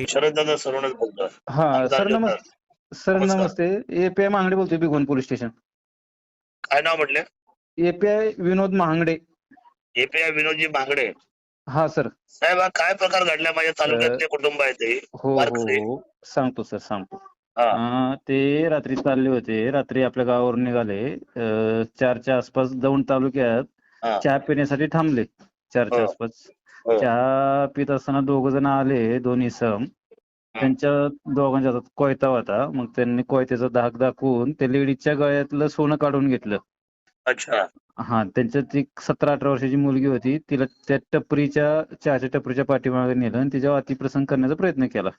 शरददादा सरोनच बोलतोय हा सर. नमस्ते सर नमस्कार. नमस्ते एपीआय महांगडे बोलतोय बिगोन पोलीस स्टेशन काय नाव म्हटले एपीआय विनोद महांगडे एपीआय विनोदजी बांगडे हा सर साहेब हा काय प्रकार घडला माझ्या तालुक्यातले कुटुंब आहे ते हो हो वारकरी. हो सांगतो सर सांगतो हा. अं, ते रात्री चालले होते रात्री आपल्या गावावरून निघाले अं, चारच्या आसपास दौंड तालुक्यात हा. चहा पिण्यासाठी थांबले चारच्या हो. आसपास. चहा पित असताना दोघ जण आले दोन्ही सम. त्यांच्या दोघांच्या हातात कोयता होता. मग त्यांनी कोयत्याचा धाक दाखवून त्या लेडीजच्या गळ्यातलं सोनं काढून घेतलं. अच्छा. हा त्यांच्यात एक सतरा अठरा वर्षाची मुलगी होती. तिला त्या टपरीच्या चहाच्या टपरीच्या पाठीमागे नेलं आणि तिच्यावर अतिप्रसंग करण्याचा प्रयत्न केला.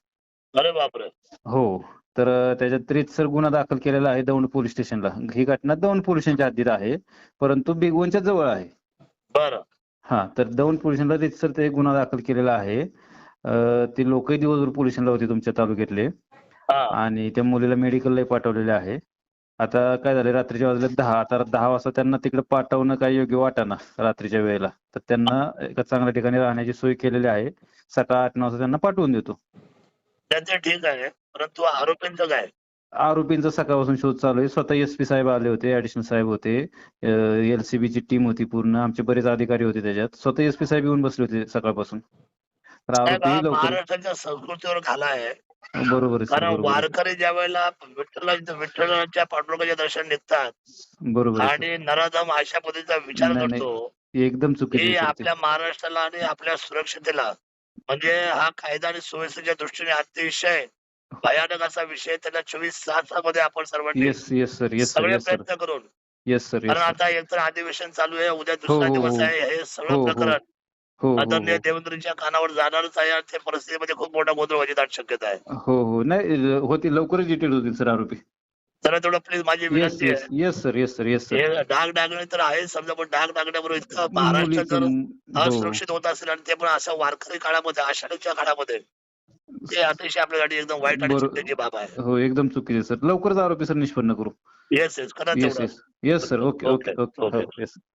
अरे बापरे. हो. तर त्याच्यात रीतसर गुन्हा दाखल केलेला आहे दौंड पोलीस स्टेशनला. ही घटना दौंड पोलीस स्टेशनच्या हद्दीत आहे. परंतु बिगवनच्या जवळ आहे. बरं. हा तर दौंड पोलीस स्टेशनला रीतसर ते गुन्हा दाखल केलेला आहे. अं, ते लोकही दिवसभर पोलीस स्टेशनला होते तुमच्या तालुक्यातले. हा. आणि त्या मुलीला मेडिकलला पाठवलेले आहे. आता काय झालं रात्रीच्या वाजले दहा आता दहा वाजता त्यांना तिकडे पाठवणं काही योग्य वाटाना रात्रीच्या वेळेला. तर त्यांना एका चांगल्या ठिकाणी राहण्याची सोय केलेली आहे. सकाळ आठ नऊ वाजता त्यांना पाठवून देतो. त्याचे ठीक आहे परंतु आरोपींचं काय? आरोपींचा सकाळपासून शोध चालू आहे स्वतः एस पी साहेब आले होते ऍडिशनल साहेब होते एलसीबी ची टीम होती पूर्ण आमचे बरेच अधिकारी होते त्याच्यात स्वतः एस पी साहेब येऊन बसले होते सकाळपासून तर साहेब आरोपी लवकर महाराष्ट्राच्या संस्कृतीवर घाला आहे बरोबर आहे सर कारण बरोबर आहे. वारकरी ज्या वेळेला विठ्ठला विठ्ठलाच्या पांडुरंगाच्या दर्शन निघतात बरोबर आहे आणि नराधम अशा पद्धतीचा विचार नाही, नाही. करतो सर. एकदम ही. आपल्या महाराष्ट्राला आणि आपल्या सुरक्षतेला म्हणजे हा कायदा आणि सुव्यवस्थेच्या दृष्टीने अतिशय भयानक असा विषय त्याला चोवीस तासामध्ये आपण सर्वांनी yes yes sir yes sir सगळे येस सर प्रयत्न करून. येस सर येस कारण आता एकतर अधिवेशन चालू आहे. उद्या हो, दुसरा हो, दिवस हो. आहे. हे सगळं हो. प्रकरण हो हो आदरणीय हो कानावर जाणारच आहे आणि त्या परिस्थितीमध्ये खूप मोठा गोंधळ व्हायची दाट शक्यता आहे. हो हो. नाही होती. लवकरच डिटेल होतील सर आरोपी. जरा तेवढं प्लीज माझी येस विनंती येस आहे. Yes sir yes sir yes sir हे डाग डागणे तर आहे समजा पण डाग डागण्याबरोबर इतकं महाराष्ट्र जर मुलीचं हो. असुरक्षित होत असेल आणि ते पण असं वारकरी काळामध्ये आषाढीच्या काळामध्ये ते अतिशय आपल्यासाठी एकदम वाईट आणि बाब आहे. हो एकदम चुकीचे सर. लवकरच आरोपी सर निष्पन्न करू. येस येस करा येस तेवढं yes yes sir okay okay okay, okay okay. Yes